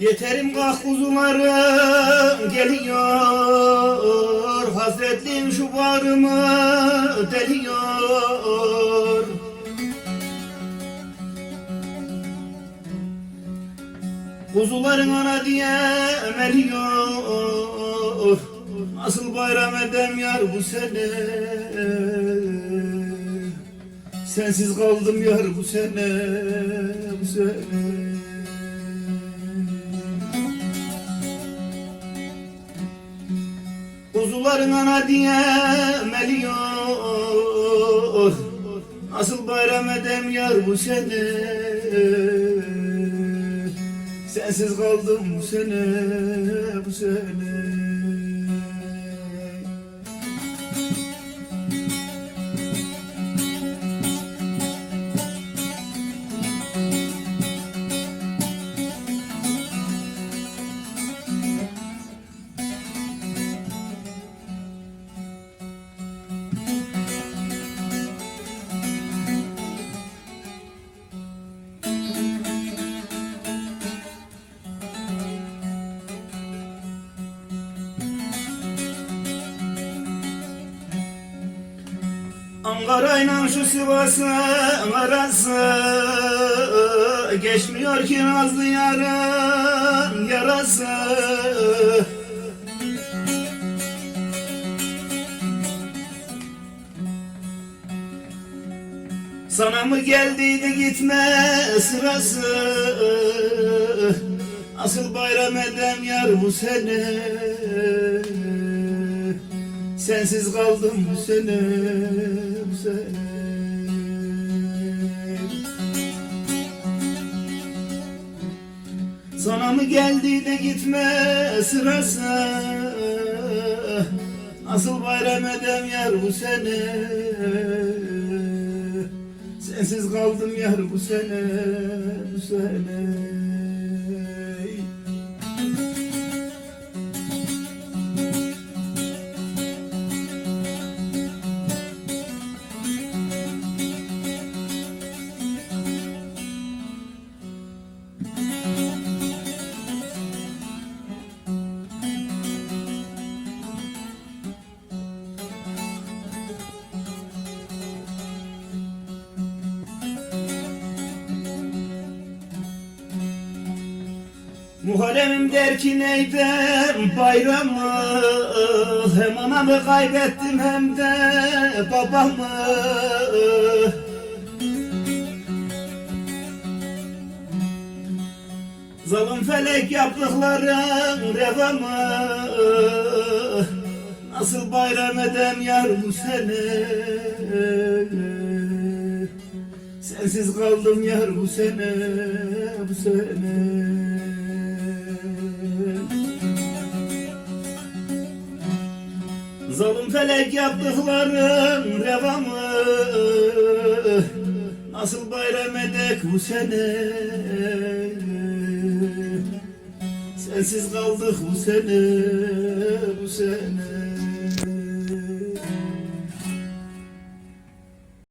Yeterim kalk uzumarım geliyor. Hazretlim şu varımı deliyor. Kuzuların ana diye emeliyor. Nasıl bayram edem yar bu sene? Sensiz kaldım yar bu sene Bu sene. Kuzuların ana diye meliyor Nasıl bayram edem yar bu sene? Sensiz kaldım bu sene bu sene Ankara'yla şu Sivas'ın arası Geçmiyor ki nazlı yarın yarası. Sana mı geldiydi gitme sırası? Asıl bayram edem yar bu sene Sensiz kaldım bu sene Sana mı geldi de gitme sırası? Asıl bayram edem yar bu sene? Sensiz kaldım yar bu sene bu sene Muharremim der ki neydem bayramı Hem anamı kaybettim hem de babamı? Zalim felek yaptıkların revamı Nasıl bayram edem yar bu sene Sensiz kaldım yar bu sene bu sene Zalim felek yaptıkların revamı Nasıl bayram edek bu sene? Sensiz kaldık bu sene bu sene